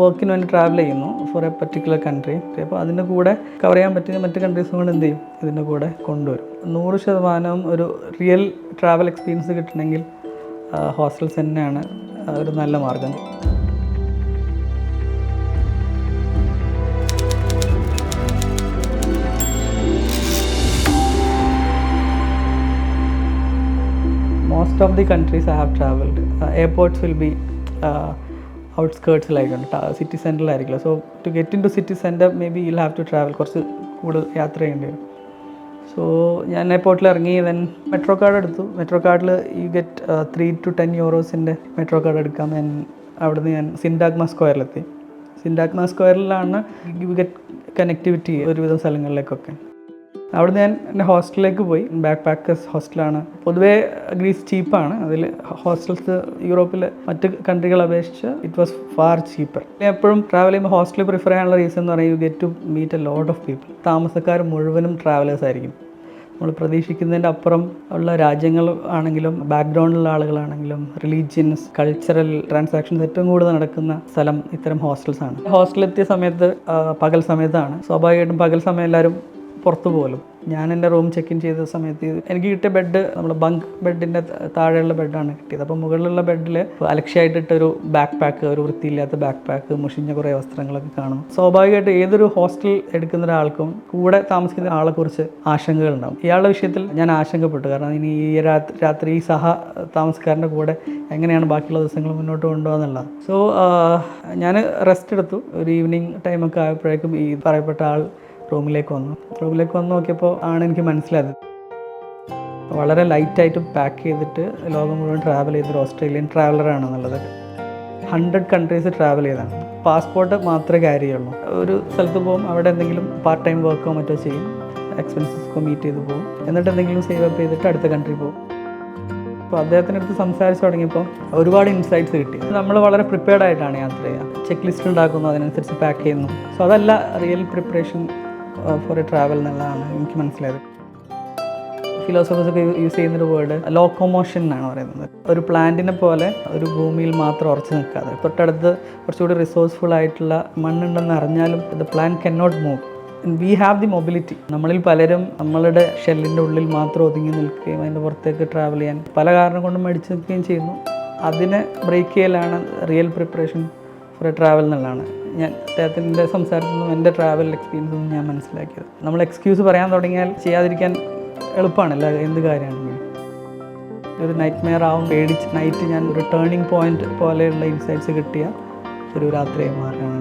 വർക്കിന് വേണ്ടി ട്രാവൽ ചെയ്യുന്നു ഫോർ എ പർട്ടിക്കുലർ കൺട്രി അപ്പോൾ അതിന്റെ കൂടെ കവർ ചെയ്യാൻ പറ്റുന്ന മറ്റ് കൺട്രീസും കൂടെ എന്ത് ചെയ്യും? ഇതിന്റെ കൂടെ കൊണ്ടുവരും. നൂറ് ശതമാനം ഒരു റിയൽ ട്രാവൽ എക്സ്പീരിയൻസ് കിട്ടണമെങ്കിൽ ഹോസ്റ്റൽസ് തന്നെയാണ് ഒരു നല്ല മാർഗം. Most of the countries I have traveled, airports will be like city സെന്ററിലായിരിക്കില്ല so to get into city centre maybe you have to travel കുറച്ച് കൂടുതൽ യാത്ര ചെയ്യേണ്ടി വരും. സോ ഞാൻ എയർപോർട്ടിൽ ഇറങ്ങി ദെൻ മെട്രോ കാർഡ് എടുത്തു. മെട്രോ കാർഡിൽ you get three to ten യൂറോസിന്റെ metro card എടുക്കാം. ഞാൻ അവിടുന്ന് ഞാൻ സിൻഡാഗ്മ സ്ക്വയറിലെത്തി സിൻഡാഗ്മ സ്ക്വയറിലാണ് യു ഗെറ്റ് കണക്ടിവിറ്റി ഒരുവിധ സ്ഥലങ്ങളിലേക്കൊക്കെ. അവിടുന്ന് ഞാൻ എന്റെ ഹോസ്റ്റലിലേക്ക് പോയി. ബാക്ക് പാക്കേഴ്സ് ഹോസ്റ്റലാണ്. പൊതുവേ ഗ്രീസ് ചീപ്പാണ് അതിൽ ഹോസ്റ്റൽസ് യൂറോപ്പിലെ മറ്റ് കൺട്രികളെ അപേക്ഷിച്ച് ഇറ്റ് വാസ് ഫാർ ചീപ്പർ എപ്പോഴും ട്രാവൽ ചെയ്യുമ്പോൾ ഹോസ്റ്റലിൽ പ്രിഫർ ചെയ്യാനുള്ള റീസൺ എന്ന് പറയുന്നത് you get to meet a lot of people താമസക്കാർ മുഴുവനും ട്രാവലേഴ്സ് ആയിരിക്കും. നമ്മൾ പ്രതീക്ഷിക്കുന്നതിന്റെ അപ്പുറം ഉള്ള രാജ്യങ്ങൾ ആണെങ്കിലും ബാക്ക്ഗ്രൗണ്ടിലുള്ള ആളുകളാണെങ്കിലും റിലീജിയൻസ് കൾച്ചറൽ ട്രാൻസാക്ഷൻസ് ഏറ്റവും കൂടുതൽ നടക്കുന്ന സ്ഥലം ഇത്തരം ഹോസ്റ്റൽസ് ആണ്. ഹോസ്റ്റലിൽ എത്തിയ സമയത്ത് പകൽ സമയത്താണ്. സ്വാഭാവികമായിട്ടും പകൽ സമയം എല്ലാവരും പുറത്തു പോലും. ഞാൻ എന്റെ റൂം ചെക്ക് ഇൻ ചെയ്ത സമയത്ത് എനിക്ക് കിട്ടിയ ബെഡ് നമ്മൾ ബങ്ക് ബെഡിന്റെ താഴെയുള്ള ബെഡാണ് കിട്ടിയത്. അപ്പോൾ മുകളിലുള്ള ബെഡിൽ അലക്ഷ്യമായിട്ടിട്ടൊരു ബാക്ക് പാക്ക് ഒരു വൃത്തിയില്ലാത്ത ബാക്ക് പാക്ക് മുഷിഞ്ഞ കുറേ വസ്ത്രങ്ങളൊക്കെ കാണും. സ്വാഭാവികമായിട്ട് ഏതൊരു ഹോസ്റ്റൽ എടുക്കുന്ന ഒരാൾക്കും കൂടെ താമസിക്കുന്ന ആളെക്കുറിച്ച് ആശങ്കകളുണ്ടാവും ഇയാളുടെ വിഷയത്തിൽ ഞാൻ ആശങ്കപ്പെട്ടു. കാരണം ഇനി ഈ രാത്രി രാത്രി ഈ സഹ താമസക്കാരന്റെ കൂടെ എങ്ങനെയാണ് ബാക്കിയുള്ള ദിവസങ്ങൾ മുന്നോട്ട് കൊണ്ടുപോകാന്നുള്ളത്. സോ ഞാൻ റെസ്റ്റ് എടുത്തു. ഒരു ഈവനിങ് ടൈമൊക്കെ ആയപ്പോഴേക്കും ഈ പറയപ്പെട്ട ആൾ റൂമിലേക്ക് വന്നു. റൂമിലേക്ക് വന്ന് നോക്കിയപ്പോൾ ആണ് എനിക്ക് മനസ്സിലായത്. വളരെ ലൈറ്റായിട്ട് പാക്ക് ചെയ്തിട്ട് ലോകം മുഴുവൻ ട്രാവൽ ചെയ്തൊരു ഓസ്ട്രേലിയൻ ട്രാവലറാണെന്നുള്ളത് ഹൺഡ്രഡ് കൺട്രീസ് ട്രാവൽ ചെയ്താണ്. പാസ്പോർട്ട് മാത്രമേ ക്യാരി ചെയ്യുള്ളൂ. ഒരു സ്ഥലത്ത് പോകും അവിടെ എന്തെങ്കിലും പാർട്ട് ടൈം വർക്കോ മറ്റോ ചെയ്യും എക്സ്പെൻസസ് ഒക്കെ മീറ്റ് ചെയ്ത് പോകും. എന്നിട്ട് എന്തെങ്കിലും സേവ് അപ്പ് ചെയ്തിട്ട് അടുത്ത കൺട്രി പോകും. അപ്പോൾ അദ്ദേഹത്തിന്റെ അടുത്ത് സംസാരിച്ച് തുടങ്ങിയപ്പോൾ ഒരുപാട് ഇൻസൈറ്റ്സ് കിട്ടി. നമ്മൾ വളരെ പ്രിപ്പയർഡ് ആയിട്ടാണ് യാത്ര ചെക്ക് ലിസ്റ്റ് ഉണ്ടാക്കുന്നു അതിനനുസരിച്ച് പാക്ക് ചെയ്യുന്നു. സോ അതല്ല real preparation for a travel എന്നുള്ളതാണ് എനിക്ക് മനസ്സിലായത്. ഫിലോസഫേഴ്സ് ഒക്കെ യൂസ് ചെയ്യുന്നൊരു വേർഡ് ലോക്കോമോഷൻ എന്നാണ് പറയുന്നത്. ഒരു പ്ലാന്റിനെ പോലെ ഒരു ഭൂമിയിൽ മാത്രം ഉറച്ചു നിൽക്കാതെ തൊട്ടടുത്ത് കുറച്ചുകൂടി റിസോഴ്സ്ഫുൾ ആയിട്ടുള്ള മണ്ണുണ്ടെന്ന് അറിഞ്ഞാലും the plan cannot move we have the mobility നമ്മളിൽ പലരും നമ്മളുടെ ഷെല്ലിന്റെ ഉള്ളിൽ മാത്രം ഒതുങ്ങി നിൽക്കുകയും അതിന്റെ പുറത്തേക്ക് ട്രാവൽ ചെയ്യാൻ പല കാരണം കൊണ്ടും മടിച്ചു നിൽക്കുകയും ചെയ്യുന്നു. അതിനെ ബ്രേക്ക് ചെയ്യലാണ് real preparation for a travel എന്നുള്ളതാണ്. ഞാൻ അദ്ദേഹത്തിന്റെ സംസാരത്തിൽ നിന്നും എന്റെ ട്രാവൽ എക്സ്പീരിയൻസ് ഒന്നും ഞാൻ മനസ്സിലാക്കിയത്. നമ്മൾ എക്സ്ക്യൂസ് പറയാൻ തുടങ്ങിയാൽ ചെയ്യാതിരിക്കാൻ എളുപ്പമാണല്ലോ എന്ത് കാര്യമാണെങ്കിലും. ഒരു നൈറ്റ് മെയർ ആവും പേടിച്ച് നൈറ്റ് ഞാൻ ഒരു ടേണിംഗ് പോയിന്റ് പോലെയുള്ള ഇൻസൈറ്റ്സ് കിട്ടിയ ഒരു രാത്രിയായി മാറുകയാണ്.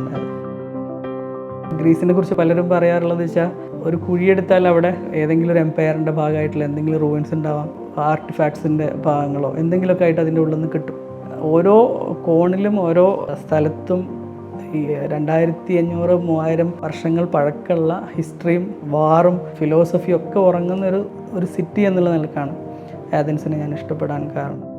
ഗ്രീസിനെ കുറിച്ച് പലരും പറയാറുള്ളത് വെച്ചാൽ ഒരു കുഴിയെടുത്താൽ അവിടെ ഏതെങ്കിലും ഒരു എംപയറിന്റെ ഭാഗമായിട്ടുള്ള എന്തെങ്കിലും റൂയിൻസ് ഉണ്ടാവാം ആർട്ടിഫാക്ട്സിന്റെ ഭാഗങ്ങളോ എന്തെങ്കിലുമൊക്കെ ആയിട്ട് അതിന്റെ ഉള്ളിൽ നിന്ന് കിട്ടും. ഓരോ കോണിലും ഓരോ സ്ഥലത്തും ഈ രണ്ടായിരത്തി അഞ്ഞൂറ് മൂവായിരം വർഷങ്ങൾ പഴക്കമുള്ള ഹിസ്റ്ററിയും വാറും ഫിലോസഫിയും ഒക്കെ ഉറങ്ങുന്ന ഒരു ഒരു സിറ്റി എന്നുള്ള നിലക്കാണ് ആഥൻസിനെ ഞാൻ ഇഷ്ടപ്പെടാൻ കാരണം.